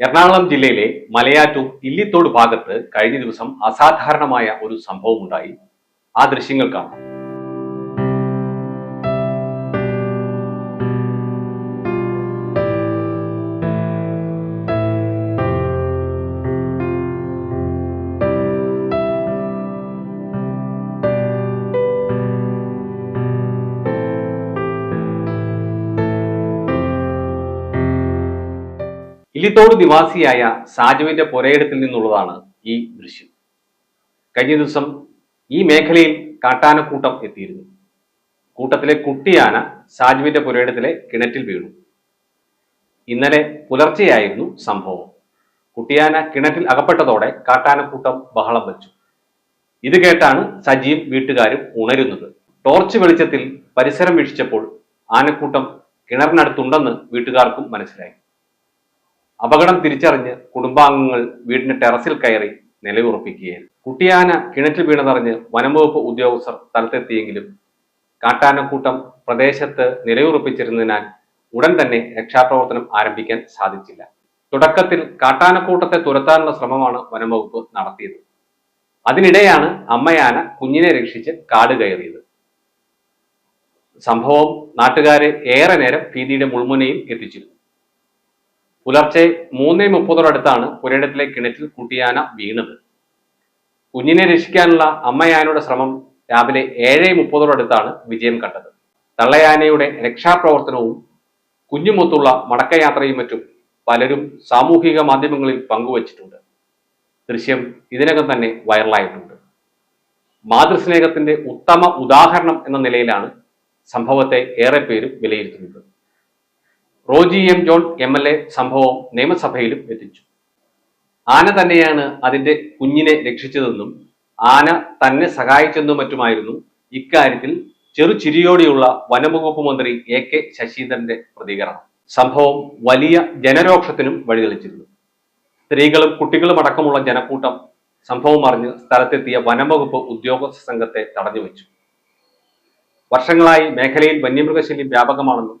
എറണാകുളം ജില്ലയിലെ മലയാറ്റൂർ ഇല്ലിത്തോട് ഭാഗത്ത് കഴിഞ്ഞ ദിവസം അസാധാരണമായ ഒരു സംഭവം ഉണ്ടായി ആ ദൃശ്യങ്ങൾ കാണാം. ഇല്ലിത്തോട് നിവാസിയായ സാജുവിന്റെ പുരയിടത്തിൽ നിന്നുള്ളതാണ് ഈ ദൃശ്യം. കഴിഞ്ഞ ദിവസം ഈ മേഖലയിൽ കാട്ടാനക്കൂട്ടം എത്തിയിരുന്നു. കൂട്ടത്തിലെ കുട്ടിയാന സാജുവിന്റെ പുരയിടത്തിലെ കിണറ്റിൽ വീണു. ഇന്നലെ പുലർച്ചെയായിരുന്നു സംഭവം. കുട്ടിയാന കിണറ്റിൽ അകപ്പെട്ടതോടെ കാട്ടാനക്കൂട്ടം ബഹളം വെച്ചു. ഇത് കേട്ടാണ് സജിയും വീട്ടുകാരും ഉണരുന്നത്. ടോർച്ച് വെളിച്ചത്തിൽ പരിസരം വീക്ഷിച്ചപ്പോൾ ആനക്കൂട്ടം കിണറിനടുത്തുണ്ടെന്ന് വീട്ടുകാർക്കും മനസ്സിലായി. അപകടം തിരിച്ചറിഞ്ഞ് കുടുംബാംഗങ്ങൾ വീടിന്റെ ടെറസിൽ കയറി നിലയുറപ്പിക്കുകയായിരുന്നു. കുട്ടിയാന കിണറ്റിൽ വീണതറിഞ്ഞ് വനംവകുപ്പ് ഉദ്യോഗസ്ഥർ സ്ഥലത്തെത്തിയെങ്കിലും കാട്ടാനക്കൂട്ടം പ്രദേശത്ത് നിലയുറപ്പിച്ചിരുന്നതിനാൽ ഉടൻ തന്നെ രക്ഷാപ്രവർത്തനം ആരംഭിക്കാൻ സാധിച്ചില്ല. തുടക്കത്തിൽ കാട്ടാനക്കൂട്ടത്തെ തുരത്താനുള്ള ശ്രമമാണ് വനംവകുപ്പ് നടത്തിയത്. അതിനിടെയാണ് അമ്മയാന കുഞ്ഞിനെ രക്ഷിച്ച് കാട് കയറിയത്. സംഭവം നാട്ടുകാരെ ഏറെ നേരം ഭീതിയുടെ മുൾമുനയിൽ എത്തിച്ചിരുന്നു. പുലർച്ചെ മൂന്നേ മുപ്പതോടടുത്താണ് പുരയിടത്തിലെ കിണറ്റിൽ കുട്ടിയാന വീണത്. കുഞ്ഞിനെ രക്ഷിക്കാനുള്ള അമ്മയാനയുടെ ശ്രമം രാവിലെ ഏഴ് മുപ്പതോടടുത്താണ് വിജയം കണ്ടത്. തള്ളയാനയുടെ രക്ഷാപ്രവർത്തനവും കുഞ്ഞുമൊത്തുള്ള മടക്കയാത്രയും മറ്റും പലരും സാമൂഹിക മാധ്യമങ്ങളിൽ പങ്കുവച്ചിട്ടുണ്ട്. ദൃശ്യം ഇതിനകം തന്നെ വൈറലായിട്ടുണ്ട്. മാതൃസ്നേഹത്തിന്റെ ഉത്തമ ഉദാഹരണം എന്ന നിലയിലാണ് സംഭവത്തെ ഏറെ പേരും വിലയിരുത്തുന്നത്. Roji M John M L A സംഭവം നിയമസഭയിലും എത്തിച്ചു. ആന തന്നെയാണ് അതിന്റെ കുഞ്ഞിനെ രക്ഷിച്ചതെന്നും ആന തന്നെ സഹായിച്ചെന്നും മറ്റുമായിരുന്നു. ഇക്കാര്യത്തിൽ ചെറുചിരിയോടെയുള്ള വനംവകുപ്പ് മന്ത്രി എ കെ ശശീന്ദ്രന്റെ പ്രതികരണം. സംഭവം വലിയ ജനരോക്ഷത്തിനും വഴിതെളിച്ചിരുന്നു. സ്ത്രീകളും കുട്ടികളും അടക്കമുള്ള ജനക്കൂട്ടം സംഭവം അറിഞ്ഞ് സ്ഥലത്തെത്തിയ വനംവകുപ്പ് ഉദ്യോഗസ്ഥ സംഘത്തെ തടഞ്ഞു വെച്ചു വർഷങ്ങളായി മേഖലയിൽ വന്യമൃഗശല്യം വ്യാപകമാണെന്നും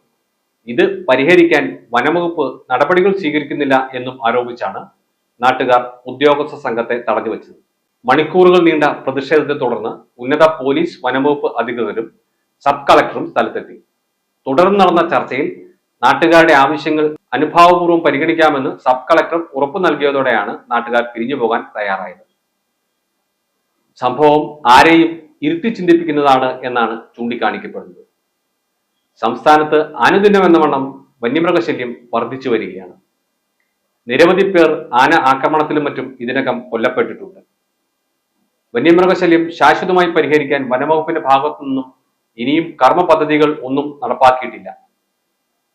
ഇത് പരിഹരിക്കാൻ വനംവകുപ്പ് നടപടികൾ സ്വീകരിക്കുന്നില്ല എന്നും ആരോപിച്ചാണ് നാട്ടുകാർ ഉദ്യോഗസ്ഥ സംഘത്തെ തടഞ്ഞു വെച്ചത്. മണിക്കൂറുകൾ നീണ്ട പ്രതിഷേധത്തെ തുടർന്ന് ഉന്നത പോലീസ് വനംവകുപ്പ് അധികൃതരും സബ് കളക്ടറും സ്ഥലത്തെത്തി. തുടർന്ന് നടന്ന ചർച്ചയിൽ നാട്ടുകാരുടെ ആവശ്യങ്ങൾ അനുഭാവപൂർവം പരിഗണിക്കാമെന്ന് സബ് കളക്ടർ ഉറപ്പു നൽകിയതോടെയാണ് നാട്ടുകാർ പിരിഞ്ഞു പോകാൻ തയ്യാറായത്. സംഭവം ആരെയും ഇരുത്തി ചിന്തിപ്പിക്കുന്നതാണ് എന്നാണ് ചൂണ്ടിക്കാണിക്കപ്പെടുന്നത്. സംസ്ഥാനത്ത് അനുദിനം എന്ന വണ്ണം വന്യമൃഗശല്യം വർദ്ധിച്ചു വരികയാണ്. നിരവധി പേർ ആന ആക്രമണത്തിലും മറ്റും ഇതിനകം കൊല്ലപ്പെട്ടിട്ടുണ്ട്. വന്യമൃഗശല്യം ശാശ്വതമായി പരിഹരിക്കാൻ വനംവകുപ്പിന്റെ ഭാഗത്തു നിന്നും ഇനിയും കർമ്മ പദ്ധതികൾ ഒന്നും നടപ്പാക്കിയിട്ടില്ല.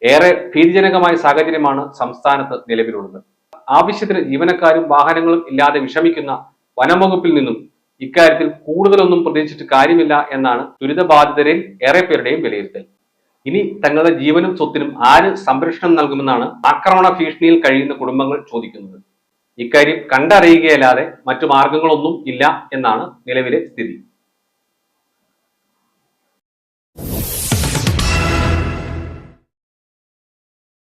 ഏറെ ഭീതിജനകമായ സാഹചര്യമാണ് സംസ്ഥാനത്ത് നിലവിലുള്ളത്. ആവശ്യത്തിന് ജീവനക്കാരും വാഹനങ്ങളും ഇല്ലാതെ വിഷമിക്കുന്ന വനംവകുപ്പിൽ നിന്നും ഇക്കാര്യത്തിൽ കൂടുതലൊന്നും പ്രതീക്ഷിച്ചിട്ട് കാര്യമില്ല എന്നാണ് ദുരിതബാധിതരിൽ ഏറെ പേരുടെയും വിലയിരുത്തൽ. ഇനി തങ്ങളുടെ ജീവനും സ്വത്തിനും ആര് സംരക്ഷണം നൽകുമെന്നാണ് ആക്രമണ ഭീഷണിയിൽ കഴിയുന്ന കുടുംബങ്ങൾ ചോദിക്കുന്നത്. ഇക്കാര്യം കണ്ടറിയുകയല്ലാതെ മറ്റു മാർഗങ്ങളൊന്നും ഇല്ല എന്നാണ് നിലവിലെ സ്ഥിതി.